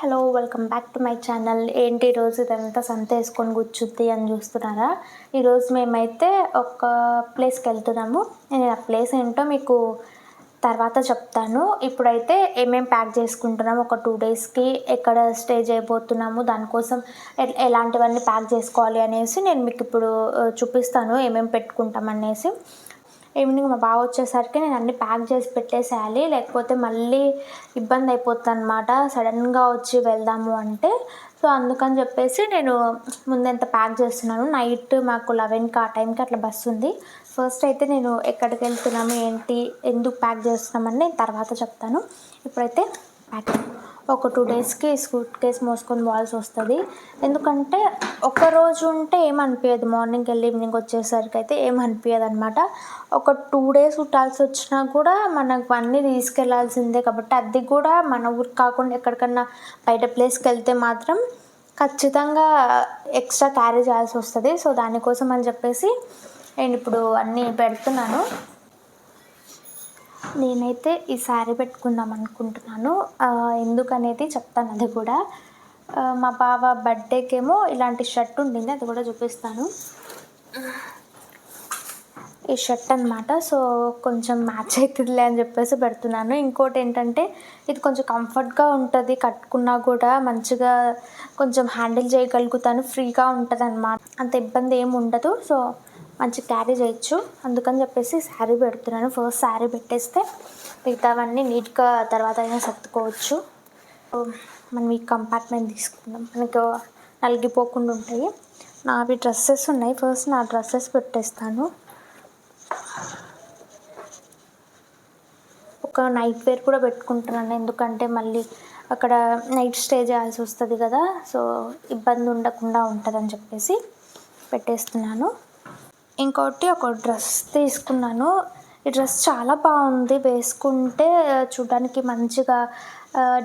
Hello welcome back to my channel. ఏంటి ఈరోజు ఇదంతా సంత వేసుకొని కూర్చుద్ది అని చూస్తున్నారా? ఈరోజు మేమైతే ఒక ప్లేస్కి వెళ్తున్నాము. నేను ఆ ప్లేస్ ఏంటో మీకు తర్వాత చెప్తాను. ఇప్పుడైతే ఏమేమి ప్యాక్ చేసుకుంటున్నాము ఒక టూ డేస్కి ఎక్కడ స్టే చేయబోతున్నాము దానికోసం ఎలాంటివన్నీ ప్యాక్ చేసుకోవాలి అనేసి నేను మీకు ఇప్పుడు చూపిస్తాను ఏమేమి పెట్టుకుంటాం అనేసి. ఈవినింగ్ మా బావ వచ్చేసరికి నేను అన్ని ప్యాక్ చేసి పెట్టేసేయాలి. లేకపోతే మళ్ళీ ఇబ్బంది అయిపోతుంది అనమాట సడన్గా వచ్చి వెళ్దాము అంటే. సో అందుకని చెప్పేసి నేను ముందంత ప్యాక్ చేస్తున్నాను నైట్ మాకు లెవెన్కి ఆ టైంకి అట్లా బస్సు ఉంది. ఫస్ట్ అయితే నేను ఎక్కడికి వెళ్తున్నాము ఏంటి ఎందుకు ప్యాక్ చేస్తున్నామని నేను తర్వాత చెప్తాను. ఇప్పుడైతే ప్యాక్ ఒక టూ డేస్కి సూట్ కేస్ మోసుకొని పోవాల్సి వస్తుంది. ఎందుకంటే ఒక రోజు ఉంటే ఏమనిపించదు మార్నింగ్ వెళ్ళి ఈవినింగ్ వచ్చేసరికి అయితే ఏమనిపించదు అనమాట ఒక టూ డేస్ కుట్టాల్సి వచ్చినా కూడా మనకు అన్నీ తీసుకెళ్ళాల్సిందే కాబట్టి అది కూడా మన ఊరికి కాకుండా ఎక్కడికన్నా బయట ప్లేస్కి వెళ్తే మాత్రం ఖచ్చితంగా ఎక్స్ట్రా క్యారీ చేయాల్సి వస్తుంది. సో దానికోసం అని చెప్పేసి నేను ఇప్పుడు అన్నీ పెడుతున్నాను. నేనైతే ఈ శారీ పెట్టుకుందాం అనుకుంటున్నాను. ఎందుకనేది చెప్తాను అది కూడా. మా బావ బర్త్డేకేమో ఇలాంటి షర్ట్ ఉండింది అది కూడా చూపిస్తాను. ఈ షర్ట్ అనమాట సో కొంచెం మ్యాచ్ అవుతుందిలే అని చెప్పేసి పెడుతున్నాను. ఇంకోటి ఏంటంటే ఇది కొంచెం కంఫర్ట్గా ఉంటుంది కట్టుకున్నా కూడా మంచిగా కొంచెం హ్యాండిల్ చేయగలుగుతాను ఫ్రీగా ఉంటుంది అనమాట అంత ఇబ్బంది ఏమి ఉండదు. సో మంచి క్యారీ చేయొచ్చు. అందుకని చెప్పేసి శారీ పెడుతున్నాను. ఫస్ట్ శారీ పెట్టేస్తే మిగతావన్నీ నీట్గా తర్వాత అయినా సర్దుకోవచ్చు. మనం ఈ కంపార్ట్మెంట్ తీసుకుందాం. మనకు నలిగిపోకుండా ఉంటాయి. నావి డ్రెస్సెస్ ఉన్నాయి. ఫస్ట్ నా డ్రెస్సెస్ పెట్టేస్తాను. ఒక నైట్ వేర్ కూడా పెట్టుకుంటున్నాను. ఎందుకంటే మళ్ళీ అక్కడ నైట్ స్టే చేయాల్సి వస్తుంది కదా. సో ఇబ్బంది ఉండకుండా ఉంటుందని చెప్పేసి పెట్టేస్తున్నాను. ఇంకోటి ఒక డ్రెస్ తీసుకున్నాను. ఈ డ్రెస్ చాలా బాగుంది. వేసుకుంటే చూడడానికి మంచిగా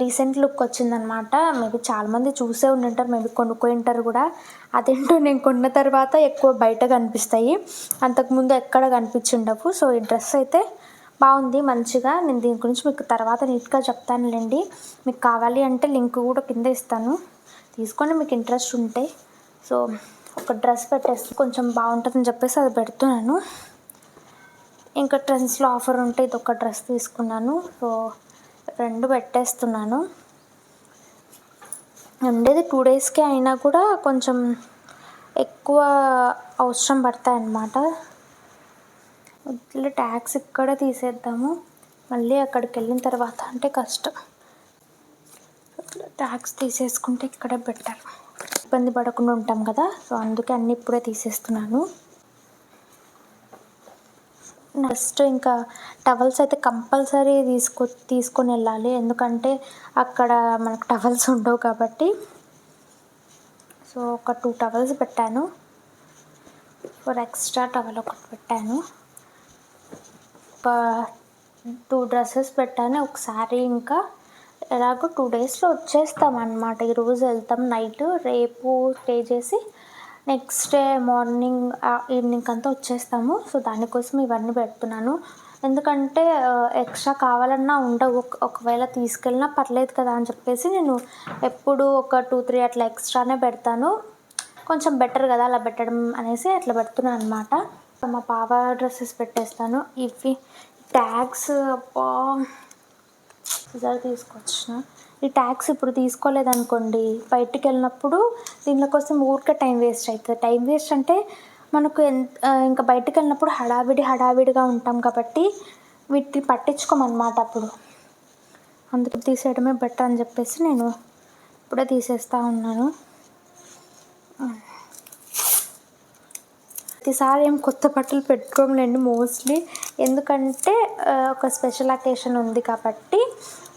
డీసెంట్ లుక్ వచ్చిందనమాట. మేబీ చాలామంది చూసే ఉండింటారు. మేబీ కొనుక్కొని ఉంటారు కూడా. అదేంటో నేను కొన్న తర్వాత ఎక్కువ బయట కనిపిస్తాయి. అంతకుముందు ఎక్కడ కనిపించుండవు. సో ఈ డ్రెస్ అయితే బాగుంది మంచిగా. నేను దీని గురించి మీకు తర్వాత నీట్గా చెప్తానులేండి. మీకు కావాలి అంటే లింక్ కూడా కింద ఇస్తాను. తీసుకొని మీకు ఇంట్రెస్ట్ ఉంటే. సో ఒక డ్రెస్ పెట్టేస్తే కొంచెం బాగుంటుందని చెప్పేసి అది పెడుతున్నాను. ఇంకా ట్రెండ్స్లో ఆఫర్ ఉంటే ఇది ఒక డ్రెస్ తీసుకున్నాను. సో రెండు పెట్టేస్తున్నాను. ఉండేది టూ డేస్కే అయినా కూడా కొంచెం ఎక్కువ అవసరం పడతాయన్నమాట. ఇట్లా ట్యాక్స్ ఇక్కడే తీసేద్దాము. మళ్ళీ అక్కడికి వెళ్ళిన తర్వాత అంటే కష్టం. ట్యాక్స్ తీసేసుకుంటే ఇక్కడే బెటర్. ఇబ్బంది పడకుండా ఉంటాం కదా సో అందుకే అన్నీ ఇప్పుడే తీసేస్తున్నాను. నెక్స్ట్ ఇంకా టవల్స్ అయితే కంపల్సరీ తీసుకో తీసుకొని వెళ్ళాలి. ఎందుకంటే అక్కడ మనకు టవల్స్ ఉండవు కాబట్టి. సో ఒక టూ టవల్స్ పెట్టాను. ఫర్ ఎక్స్ట్రా టవల్ ఒకటి పెట్టాను. ఒక టూ డ్రెస్సెస్ పెట్టాను. ఒకసారి ఇంకా ఎలాగో టూ డేస్లో వచ్చేస్తాం అనమాట ఈరోజు వెళ్తాం నైట్. రేపు స్టే చేసి నెక్స్ట్ డే మార్నింగ్ ఈవినింగ్ అంతా వచ్చేస్తాము. సో దానికోసం ఇవన్నీ పెడుతున్నాను. ఎందుకంటే ఎక్స్ట్రా కావాలన్నా ఉండవు. ఒకవేళ తీసుకెళ్ళినా పర్లేదు కదా అని చెప్పేసి నేను ఎప్పుడు ఒక టూ త్రీ అట్లా ఎక్స్ట్రానే పెడతాను. కొంచెం బెటర్ కదా అలా పెట్టడం అనేసి అట్లా పెడుతున్నాను అనమాట మా పాప డ్రెస్సెస్ పెట్టేస్తాను. ఇవి ట్యాగ్స్ ఇద్దరు తీసుకొచ్చిన. ఈ ట్యాక్స్ ఇప్పుడు తీసుకోలేదనుకోండి బయటికి వెళ్ళినప్పుడు దీనిలో కోసం ఊరికే టైం వేస్ట్ అవుతుంది టైం వేస్ట్ అంటే మనకు ఎంత ఇంకా బయటికి వెళ్ళినప్పుడు హడావిడి హడావిడిగా ఉంటాం కాబట్టి వీటిని పట్టించుకోమన్నమాట అప్పుడు. అందుకు తీసేయడమే బెటర్ అని చెప్పేసి నేను ఇప్పుడే తీసేస్తూ ఉన్నాను. ప్రతిసారి ఏం కొత్త బట్టలు పెట్టుకోములేండి మోస్ట్లీ. ఎందుకంటే ఒక స్పెషల్ అకేషన్ ఉంది కాబట్టి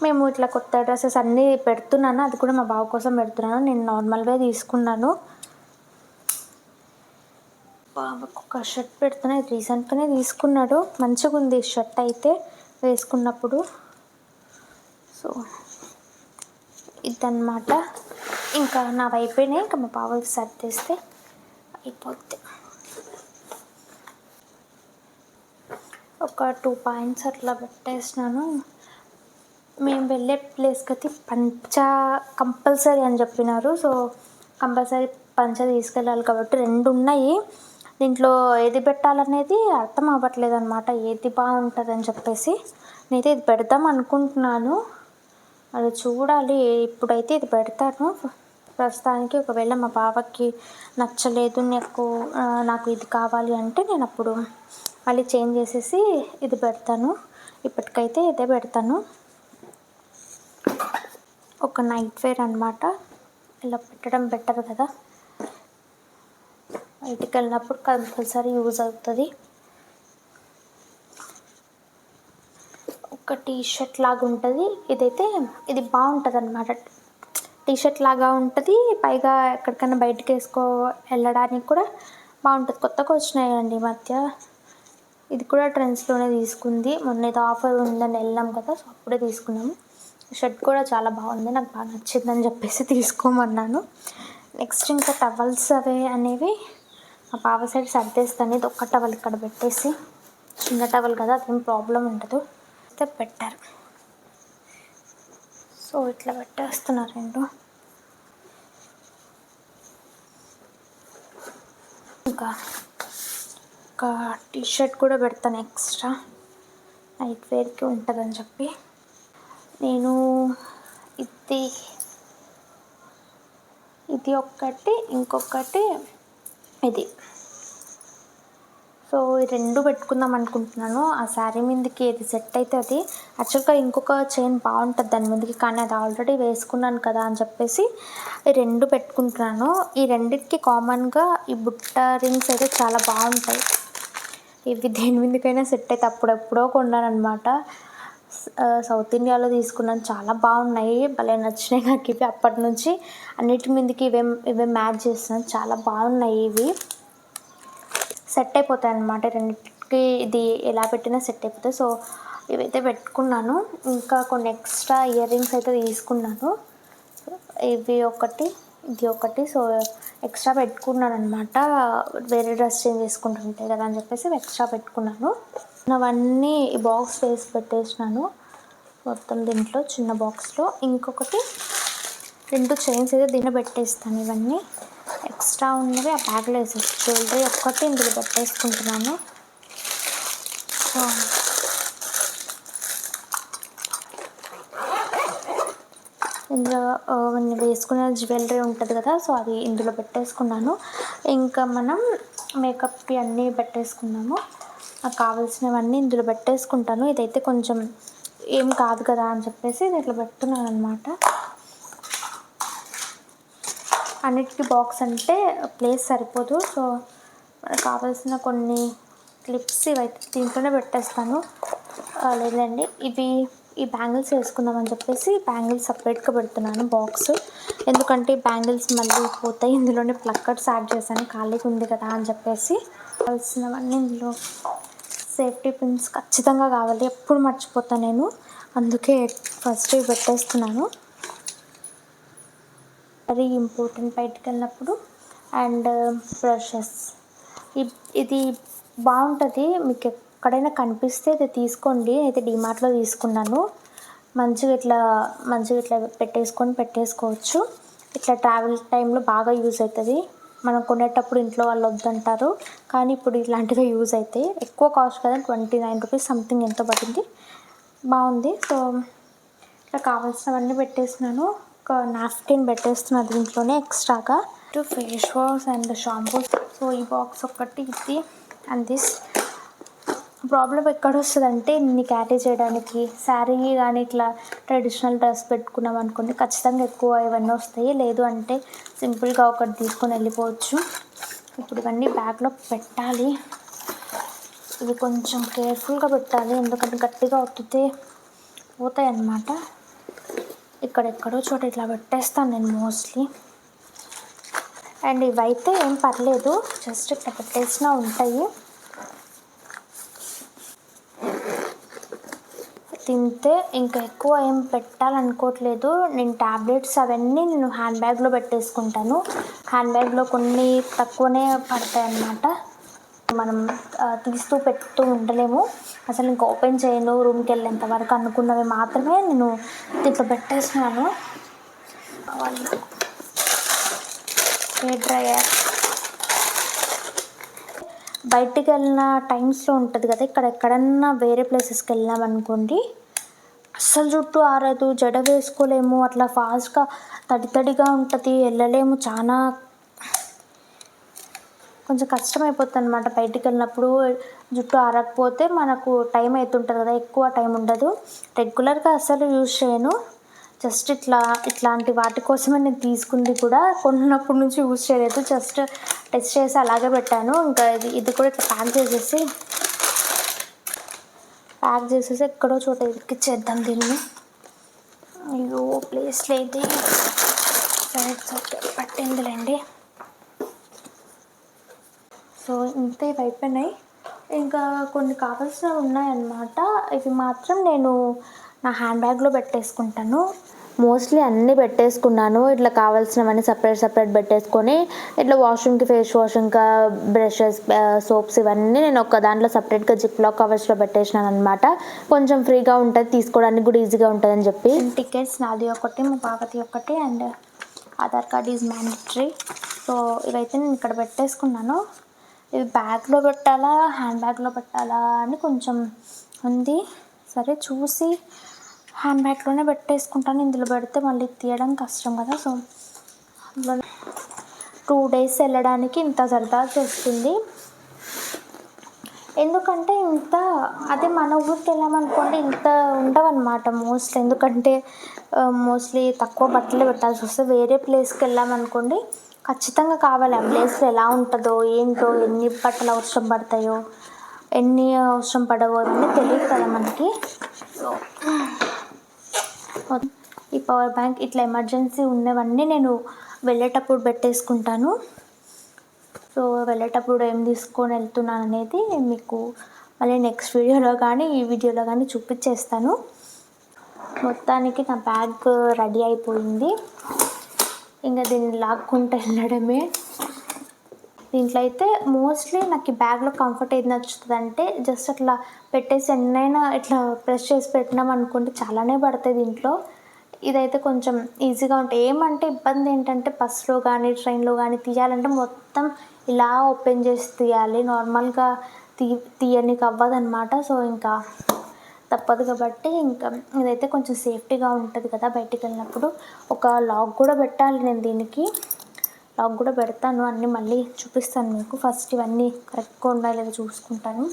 మేము ఇట్లా కొత్త డ్రెస్సెస్ అన్నీ పెడుతున్నాను. అది కూడా మా బావ కోసం పెడుతున్నాను. నేను నార్మల్గా తీసుకున్నాను. బాబుకు ఒక షర్ట్ పెడుతున్నా. ఇది రీసెంట్గానే తీసుకున్నాడు. మంచిగా ఉంది షర్ట్ అయితే వేసుకున్నప్పుడు. సో ఇదన్నమాట. ఇంకా నా అయిపోయినాయి ఇంకా మా బావకి సర్దేస్తే అయిపోద్ది. ఒక టూ పాయింట్స్ అట్లా పెట్టేసినాను. మేము వెళ్ళే ప్లేస్కి అయితే పంచ కంపల్సరీ అని చెప్పినారు. సో కంపల్సరీ పంచ తీసుకెళ్ళాలి కాబట్టి రెండు ఉన్నాయి. దీంట్లో ఏది పెట్టాలనేది అర్థం అవ్వట్లేదు అనమాట ఏది బాగుంటుంది అని చెప్పేసి నేనైతే ఇది పెడదాం అనుకుంటున్నాను. అది చూడాలి. ఇప్పుడైతే ఇది పెడతాను. ప్రస్తుతానికి ఒకవేళ మా బావకి నచ్చలేదు నాకు నాకు ఇది కావాలి అంటే నేను అప్పుడు మళ్ళీ చేంజ్ చేసేసి ఇది పెడతాను. ఇప్పటికైతే ఇదే పెడతాను. ఒక నైట్ వేర్ అనమాట ఇలా పెట్టడం బెటర్ కదా. బయటికి వెళ్ళినప్పుడు కంపల్సరీ యూజ్ అవుతుంది. ఒక టీ షర్ట్ లాగా ఉంటుంది. ఇదైతే ఇది బాగుంటుంది అనమాట టీ షర్ట్ లాగా ఉంటుంది. పైగా ఎక్కడికైనా బయటకు వేసుకో వెళ్ళడానికి కూడా బాగుంటుంది. కొత్తగా వచ్చినాయండి ఈ మధ్య. ఇది కూడా ట్రెండ్స్లోనే తీసుకుంది. మొన్న ఏదో ఆఫర్ ఉందని వెళ్ళాం కదా సో అప్పుడే తీసుకున్నాము. షర్ట్ కూడా చాలా బాగుంది నాకు బాగా నచ్చిందని చెప్పేసి తీసుకోమన్నాను. నెక్స్ట్ ఇంకా టవల్స్ అవే అనేవి మా పాప సైడ్ సర్దేస్తాను. ఇది ఒక్క టవల్ ఇక్కడ పెట్టేసి. చిన్న టవల్ కదా అదేం ప్రాబ్లం ఉండదు. అయితే పెట్టారు. సో ఇట్లా పెట్టేస్తున్నారు రెండు. ఇంకా ఒక టీ షర్ట్ కూడా పెడతాను ఎక్స్ట్రా. నైట్ వేర్కి ఉంటుందని చెప్పి. నేను ఇది ఇది ఒక్కటి ఇంకొకటి ఇది. సో ఈ రెండు పెట్టుకుందాం అనుకుంటున్నాను. ఆ శారీ మీదకి ఏది సెట్ అయితే అది. యాక్చువల్గా ఇంకొక చైన్ బాగుంటుంది దాని మీదకి కానీ అది ఆల్రెడీ వేసుకున్నాను కదా అని చెప్పేసి ఈ రెండు పెట్టుకుంటున్నాను. ఈ రెండింటికి కామన్గా ఈ బుట్ట రింగ్స్ అయితే చాలా బాగుంటాయి. ఇవి దేని మీదకైనా సెట్ అయితే అప్పుడెప్పుడో కొన్నాను అనమాట సౌత్ ఇండియాలో తీసుకున్నాను. చాలా బాగున్నాయి. భలే నచ్చినాయి నాకు ఇవి అప్పటి నుంచి అన్నిటి మీదకి ఇవే ఇవే మ్యాచ్ చేస్తున్నాను. చాలా బాగున్నాయి ఇవి. సెట్ అయిపోతాయి అన్నమాట రెండింటికి ఇది ఎలా పెట్టినా సెట్ అయిపోతాయి. సో ఇవైతే పెట్టుకున్నాను. ఇంకా కొన్ని ఎక్స్ట్రా ఇయర్ రింగ్స్ అయితే తీసుకున్నాను. ఇవి ఒకటి ఇది ఒకటి. సో ఎక్స్ట్రా పెట్టుకున్నాను అనమాట వేరే డ్రెస్ చేంజ్ చేసుకుంటుంటాయి కదా అని చెప్పేసి ఎక్స్ట్రా పెట్టుకున్నాను. అవన్నీ ఈ బాక్స్ వేసి పెట్టేసినాను. మొత్తం దీంట్లో చిన్న బాక్స్లో ఇంకొకటి రెండు చైన్స్ అయితే దీన్ని పెట్టేస్తాను ఇవన్నీ. ఎక్స్ట్రా ఉన్నవి ఆ బ్యాగ్లో వేసేసి. జ్యువెలరీ ఒక్కటి ఇందులో పెట్టేసుకుంటున్నాను. సో ఇందులో వేసుకున్న జ్యువెలరీ ఉంటుంది కదా సో అది ఇందులో పెట్టేసుకున్నాను. ఇంకా మనం మేకప్కి అన్నీ పెట్టేసుకున్నాము. కావాల్సినవన్నీ ఇందులో పెట్టేసుకుంటాను. ఇదైతే కొంచెం ఏం కాదు కదా అని చెప్పేసి నేను ఇట్లా పెడుతున్నాను అనమాట అన్నిటికీ బాక్స్ అంటే ప్లేస్ సరిపోదు. సో కావాల్సిన కొన్ని క్లిప్స్ ఇవైతే దీంట్లోనే పెట్టేస్తాను. లేదండి ఇవి ఈ బ్యాంగిల్స్ వేసుకుందామని చెప్పేసి బ్యాంగిల్స్ సపరేట్గా పెడుతున్నాను బాక్స్. ఎందుకంటే ఈ బ్యాంగిల్స్ మళ్ళీ పోతాయి ఇందులోనే ప్లక్కర్స్ యాడ్ చేశాను ఖాళీగా ఉంది కదా అని చెప్పేసి. కావాల్సినవన్నీ ఇందులో సేఫ్టీ పిన్స్ ఖచ్చితంగా కావాలి ఎప్పుడు మర్చిపోతాను నేను. అందుకే ఫస్ట్ ఇవి పెట్టేస్తున్నాను. వెరీ ఇంపార్టెంట్ బయటకు వెళ్ళినప్పుడు. And brushes. ఇది బాగుంటుంది మీకు ఎక్కడైనా కనిపిస్తే ఇది తీసుకోండి. అయితే డిమార్ట్లో తీసుకున్నాను. మంచిగా ఇట్లా మంచిగా ఇట్లా పెట్టేసుకొని పెట్టేసుకోవచ్చు. ఇట్లా ట్రావెల్ టైంలో బాగా యూజ్ అవుతుంది మనం కొనేటప్పుడు ఇంట్లో వాళ్ళు వద్దంటారు. కానీ ఇప్పుడు ఇలాంటివి యూజ్ అవుతాయి ఎక్కువ కాస్ట్ కదా ట్వంటీ నైన్ రూపీస్ సంథింగ్ ఎంతో పడింది? బాగుంది. సో ఇట్లా కావాల్సినవన్నీ పెట్టేసినాను. ఒక నాఫ్కిన్ పెట్టేస్తున్నాను దీంట్లోనే ఎక్స్ట్రాగా two face wash and shampoo so ఈ బాక్స్ ఒకటి ఇది. అండ్ దిస్ ప్రాబ్లం ఎక్కడ వస్తుంది అంటే ఇన్ని క్యారీ చేయడానికి శారీ కానీ ఇట్లా ట్రెడిషనల్ డ్రెస్ పెట్టుకున్నాం అనుకోండి ఖచ్చితంగా ఎక్కువ ఇవన్నీ వస్తాయి? లేదు అంటే సింపుల్గా ఒకటి తీసుకొని వెళ్ళిపోవచ్చు. ఇప్పుడు ఇవన్నీ బ్యాగ్లో పెట్టాలి. ఇవి కొంచెం కేర్ఫుల్గా పెట్టాలి. ఎందుకంటే గట్టిగా ఒత్తితే పోతాయి అన్నమాట ఇక్కడెక్కడో చోట ఇట్లా పెట్టేస్తాను నేను మోస్ట్లీ. అండ్ ఇవైతే ఏం పర్లేదు. జస్ట్ ఇట్లా పెట్టేసినా ఉంటాయి. అయితే ఇంకా ఎక్కువ ఏం పెట్టాలనుకోవట్లేదు. నేను ట్యాబ్లెట్స్ అవన్నీ నేను హ్యాండ్ బ్యాగ్లో పెట్టేసుకుంటాను. హ్యాండ్ బ్యాగ్లో కొన్ని తక్కువనే పడతాయి అన్నమాట మనం తీస్తూ పెడుతూ ఉండలేము. అసలు ఇంకా ఓపెన్ చేయను రూమ్కి వెళ్ళేంత వరకు అనుకున్నవి మాత్రమే నేను దీంట్లో పెట్టేసినాను హెయిర్ డ్రయర్? బయటికి వెళ్ళిన టైమ్స్లో ఉంటుంది కదా ఇక్కడ ఎక్కడన్నా వేరే ప్లేసెస్కి వెళ్ళామనుకోండి అస్సలు జుట్టు ఆరదు జడ వేసుకోలేము అట్లా ఫాస్ట్గా తడి తడిగా ఉంటుంది వెళ్ళలేము. చాలా కొంచెం కష్టం అయిపోతుంది అనమాట బయటికి వెళ్ళినప్పుడు జుట్టు ఆరకపోతే మనకు టైం అవుతుంటుంది కదా ఎక్కువ టైం ఉండదు. రెగ్యులర్గా అస్సలు యూజ్ చేయను. జస్ట్ ఇట్లా ఇట్లాంటి వాటి కోసమే నేను తీసుకుంది కూడా కొన్నప్పటి నుంచి యూజ్ చేయలేదు. జస్ట్ టెస్ట్ చేసి అలాగే పెట్టాను. ఇంకా ఇది ఇది కూడా ఇట్లా ప్యాక్ చేసేసి ప్యాక్ చేసేసి ఎక్కడో చోట ఇరికిచ్చేద్దాం దీన్ని. అయ్యో ప్లేస్ లేదు. సరే ఓకే పట్టిందిలేండి. సో ఇంతే ఇవి అయిపోయినాయి. ఇంకా కొన్ని కావాల్సినవి ఉన్నాయన్నమాట. ఇవి మాత్రం నేను నా హ్యాండ్ బ్యాగ్లో పెట్టేసుకుంటాను. మోస్ట్లీ అన్నీ పెట్టేసుకున్నాను. ఇట్లా కావాల్సినవన్నీ సపరేట్ సపరేట్ పెట్టేసుకొని ఇట్లా వాష్రూమ్కి ఫేస్ వాష్ ఇంకా బ్రషెస్ సోప్స్ ఇవన్నీ నేను ఒక దాంట్లో సపరేట్గా జిప్ లాక్ కవర్స్లో పెట్టేసినాను అనమాట కొంచెం ఫ్రీగా ఉంటుంది తీసుకోవడానికి కూడా ఈజీగా ఉంటుందని చెప్పి. టికెట్స్ నాది ఒకటి మా బావది ఒకటి and Aadhaar card is mandatory so ఇవైతే నేను ఇక్కడ పెట్టేసుకున్నాను. ఇవి బ్యాగ్లో పెట్టాలా హ్యాండ్ బ్యాగ్లో పెట్టాలా అని కొంచెం ఉంది. సరే చూసి హ్యాండ్ బ్యాగ్లోనే పెట్టేసుకుంటాను. ఇందులో పెడితే మళ్ళీ తీయడం కష్టం కదా. సో అందులో టూ డేస్ వెళ్ళడానికి ఇంత సరదా చేస్తుంది. ఎందుకంటే ఇంత అదే మన ఊరికి వెళ్ళామనుకోండి ఇంత ఉండవన్నమాట మోస్ట్లీ ఎందుకంటే మోస్ట్లీ తక్కువ బట్టలు పెట్టాల్సి వస్తుంది వేరే ప్లేస్కి వెళ్ళామనుకోండి ఖచ్చితంగా కావాలి. ఆ ప్లేస్లో ఎలా ఉంటుందో ఏంటో ఎన్ని బట్టలు అవసరం పడతాయో ఎన్ని అవసరం పడవో ఇవన్నీ తెలియదు కదా మనకి. సో ఈ పవర్ బ్యాంక్ ఇట్లా ఎమర్జెన్సీ ఉన్నవన్నీ నేను వెళ్ళేటప్పుడు పెట్టేసుకుంటాను. సో వెళ్ళేటప్పుడు ఏం తీసుకొని వెళ్తున్నాను అనేది మీకు మళ్ళీ నెక్స్ట్ వీడియోలో కానీ ఈ వీడియోలో కానీ చూపించేస్తాను. మొత్తానికి నా బ్యాగ్ రెడీ అయిపోయింది. ఇంకా దీన్ని లాక్కుంటూ వెళ్ళడమే. దీంట్లో అయితే మోస్ట్లీ నాకు ఈ బ్యాగ్లో కంఫర్ట్ ఏది నచ్చుతుంది అంటే జస్ట్ అట్లా పెట్టేసి ఎన్నైనా ఇట్లా ప్రెస్ చేసి పెట్టినాం అనుకోండి చాలానే పడతాయి దీంట్లో. ఇదైతే కొంచెం ఈజీగా ఉంటాయి ఏమంటే ఇబ్బంది ఏంటంటే బస్సులో కానీ ట్రైన్లో కానీ తీయాలంటే మొత్తం ఇలా ఓపెన్ చేసి తీయాలి. నార్మల్గా తీ తీయనికి అవ్వదన్నమాట. సో ఇంకా తప్పదు కాబట్టి ఇంకా ఇదైతే కొంచెం సేఫ్టీగా ఉంటుంది కదా బయటికి వెళ్ళినప్పుడు. ఒక లాక్ కూడా పెట్టాలి నేను దీనికి. లాక్ కూడా పెడతాను. అన్నీ మళ్ళీ చూపిస్తాను మీకు. ఫస్ట్ ఇవన్నీ కరెక్ట్గా ఉండాలి లేదో చూసుకుంటాను.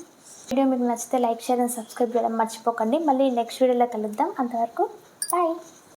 వీడియో మీకు నచ్చితే లైక్ షేర్ అండ్ సబ్స్క్రైబ్ చేయడం మర్చిపోకండి. మళ్ళీ నెక్స్ట్ వీడియోలో కలుద్దాం. అంతవరకు బాయ్.